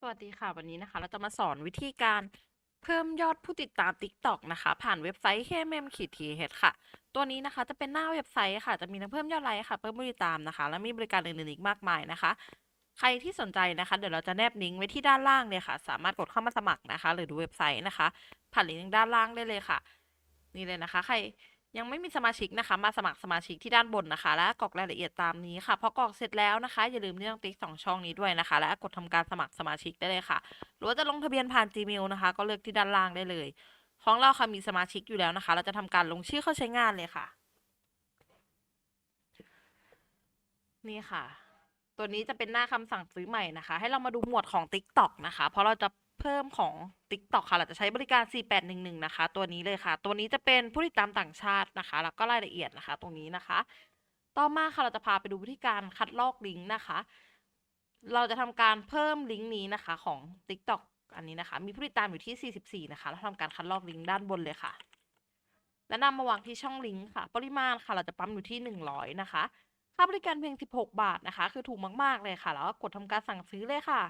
สวัสดีค่ะ วันนี้นะคะ เราจะมาสอนวิธีการเพิ่มยอดผู้ติดตาม TikTok นะคะ ผ่านเว็บไซต์ kmm-th ค่ะ ตัวนี้นะคะจะเป็นหน้าเว็บไซต์ค่ะ จะมีทั้งเพิ่มยอดไลค์ค่ะ เพิ่มผู้ติดตามนะคะ และมีบริการอื่นๆอีกมากมายนะคะ ใครที่สนใจนะคะ เดี๋ยวเราจะแนบลิงก์ไว้ที่ด้านล่างเลยค่ะ สามารถกดเข้ามาสมัครนะคะ หรือดูเว็บไซต์นะคะ ผ่านลิงก์ด้านล่างได้เลยค่ะ นี่เลยนะคะ ใคร ยังไม่มีสมาชิกนะคะ มาสมัครสมาชิกที่ด้านบนนะคะ และกรอกรายละเอียดตามนี้ค่ะพอกรอกเสร็จแล้วนะคะ อย่าลืมเลือกติ๊กสองช่องนี้ด้วยนะคะ และกดทำการสมัครสมาชิกได้เลยค่ะ หรือว่าจะลงทะเบียนผ่าน Gmail นะคะ ก็เลือกที่ด้านล่างได้เลย ของเราค่ะมีสมาชิกอยู่แล้วนะคะ เราจะทำการลงชื่อเข้าใช้งานเลยค่ะ นี่ค่ะ ตัวนี้จะเป็นหน้าคำสั่งซื้อใหม่นะคะ ให้เรามาดูหมวดของ TikTok นะคะ เพราะเราจะ พิ่มของ TikTok ค่ะ เราจะใช้บริการ 4811 นะคะ ตัวนี้เลยค่ะ ตัวนี้จะเป็นผู้ติดตามต่างชาตินะคะ แล้วก็รายละเอียดนะคะ ตรงนี้นะคะ ต่อมาค่ะ เราจะพาไปดูวิธีการคัดลอกลิงก์นะคะ เราจะทำการเพิ่มลิงก์นี้นะคะของ TikTok อันนี้นะคะ มีผู้ติดตามอยู่ที่ 44 นะคะเราทำการคัดลอกลิงก์ด้านบนเลยค่ะ และนำมาวางที่ช่องลิงก์ค่ะ ปริมาณค่ะ เราจะปั๊มอยู่ที่ 100 นะคะ ค่าบริการเพียง 16 บาทนะคะ คือถูกมาก ๆ เลยค่ะ แล้วก็กดทำการสั่งซื้อเลยค่ะ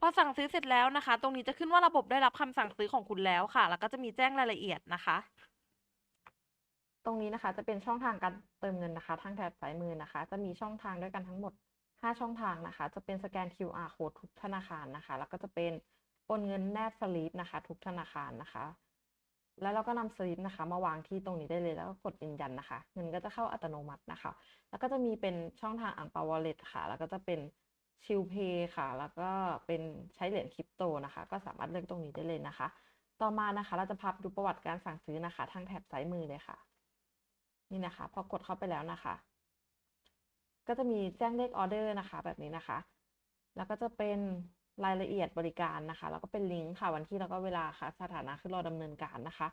พอสั่งซื้อเสร็จแล้วนะคะ ตรงนี้จะขึ้นว่าระบบได้รับคำสั่งซื้อของคุณแล้วค่ะ แล้วก็จะมีแจ้งรายละเอียดนะคะ ตรงนี้นะคะจะเป็นช่องทางการเติมเงินนะคะ ทางแถบซ้ายมือนะคะ จะมีช่องทางด้วยกันทั้งหมด 5 ช่องทางนะคะ จะเป็นสแกน QR code ทุกธนาคารนะคะ แล้วก็จะเป็นโอนเงินแนบสลิปนะคะ ทุกธนาคารนะคะแล้วเราก็นำสลิปนะคะ มาวางที่ตรงนี้ได้เลยแล้วก็กดยืนยันนะคะ เงินก็จะเข้าอัตโนมัตินะคะ แล้วก็จะมีเป็นช่องทางอ่างเปาวอลเล็ตค่ะ แล้วก็จะเป็น ชิลเพย์ค่ะ แล้วก็เป็นใช้เหรียญคริปโตนะคะ ก็สามารถเลือกตรงนี้ได้เลยนะคะ ต่อมานะคะ เราจะพาไปดูประวัติการสั่งซื้อนะคะ ทางแถบซ้ายมือเลยค่ะ นี่นะคะ พอกดเข้าไปแล้วนะคะ ก็จะมีแจ้งเลขออเดอร์นะคะ แบบนี้นะคะ แล้วก็จะเป็นรายละเอียดบริการนะคะ แล้วก็เป็นลิงก์ค่ะวันที่แล้วก็เวลาค่ะ สถานะคือรอดำเนินการนะคะ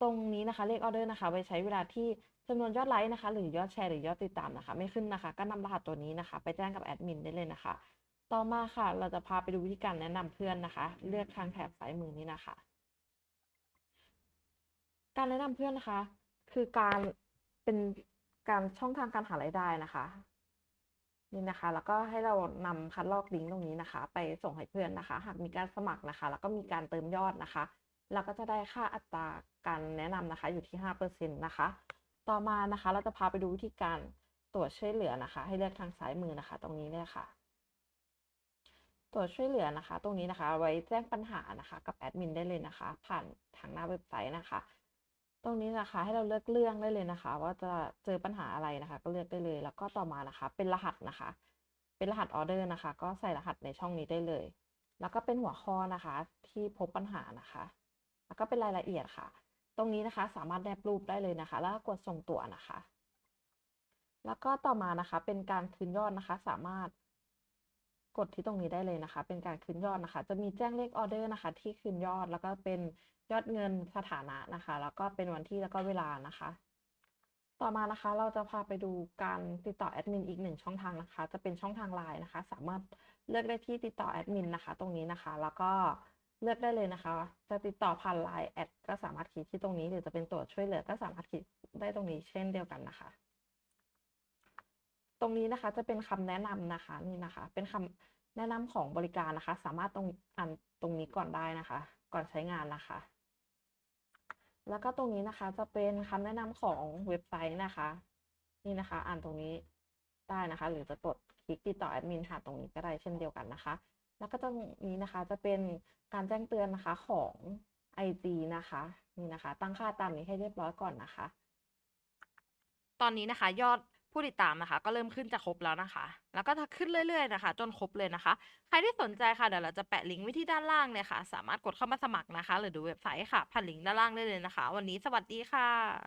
ตรงนี้นะคะเลขออเดอร์นะคะไว้ใช้เวลาที่ จำนวนยอดไลค์นะคะ หรือยอดแชร์หรือยอดติดตามนะคะ ไม่ขึ้นนะคะ ก็นำรหัสตัวนี้นะคะ ไปแจ้งกับแอดมินได้เลยนะคะ ต่อมาค่ะ เราจะพาไปดูวิธีการแนะนำเพื่อนนะคะ เลือกทางแถบซ้ายมือนี้นะคะ การแนะนำเพื่อนนะคะ คือการเป็นการช่องทางการหารายได้นะคะนี่นะคะ แล้วก็ให้เรานำคัดลอกลิงก์ตรงนี้นะคะ ไปส่งให้เพื่อนนะคะ หากมีการสมัครนะคะ แล้วก็มีการเติมยอดนะคะ เราก็จะได้ค่าอัตราการแนะนำนะคะ อยู่ที่ห้าเปอร์เซ็นต์นะคะ ต่อมานะคะ เราจะพาไปดูวิธีการตรวจช่วยเหลือนะคะ ให้เลือกทางซ้ายมือนะคะ ตรงนี้เลยค่ะตรวจช่วยเหลือนะคะ ตรงนี้นะคะ ไว้แจ้งปัญหานะคะ กับแอดมินได้เลยนะคะ ผ่านทางหน้าเว็บไซต์นะคะ ตรงนี้นะคะให้เราเลือกเรื่องได้เลยนะคะ ว่าจะเจอปัญหาอะไรนะคะ ก็เลือกได้เลย แล้วก็ต่อมานะคะ เป็นรหัสนะคะ เป็นรหัสออเดอร์นะคะ ก็ใส่รหัสในช่องนี้ได้เลย แล้วก็เป็นหัวข้อนะคะ ที่พบปัญหานะคะ แล้วก็เป็นรายละเอียดค่ะ ตรงนี้นะคะสามารถแนบรูปได้เลยนะคะ แล้วกดส่งตัวนะคะ แล้วก็ต่อมานะคะ เป็นการคืนยอดนะคะ สามารถกดที่ตรงนี้ได้เลยนะคะ เป็นการคืนยอดนะคะ จะมีแจ้งเลขออเดอร์นะคะ ที่คืนยอดแล้วก็เป็นยอดเงินสถานะนะคะ แล้วก็เป็นวันที่แล้วก็เวลานะคะ ต่อมานะคะ เราจะพาไปดูการติดต่อแอดมินอีกหนึ่งช่องทางนะคะ จะเป็นช่องทางไลน์นะคะ สามารถเลือกได้ที่ติดต่อแอดมินนะคะ ตรงนี้นะคะ แล้วก็ เลือกได้เลยนะคะ จะติดต่อผ่านไลน์แอดก็สามารถคลิกที่ตรงนี้ หรือจะเป็นตัวช่วยเหลือก็สามารถคลิกได้ตรงนี้เช่นเดียวกันนะคะ ตรงนี้นะคะจะเป็นคำแนะนำนะคะนี่นะคะ เป็นคำแนะนำของบริการนะคะ สามารถตรงอ่านตรงนี้ก่อนได้นะคะ ก่อนใช้งานนะคะ แล้วก็ตรงนี้นะคะจะเป็นคำแนะนำของเว็บไซต์นะคะ นี่นะคะ อ่านตรงนี้ได้นะคะ หรือจะกดคลิกติดต่อแอดมินผ่าตรงนี้ก็ได้เช่นเดียวกันนะคะ แล้วก็ตรงนี้นะคะจะเป็นการแจ้งเตือนนะคะของ IG นะคะนี่นะคะ ตั้งค่าตามนี้ให้เรียบร้อยก่อนนะคะ ตอนนี้นะคะยอดผู้ติดตามนะคะ ก็เริ่มขึ้นจะครบแล้วนะคะ แล้วก็จะขึ้นเรื่อย ๆนะคะ จนครบเลยนะคะ ใครที่สนใจค่ะเดี๋ยวเราจะแปะลิงก์ไว้ที่ด้านล่างเลยค่ะ สามารถกดเข้ามาสมัครนะคะ หรือดูเว็บไซต์ค่ะผ่านลิงก์ด้านล่างได้เลยนะคะ วันนี้สวัสดีค่ะ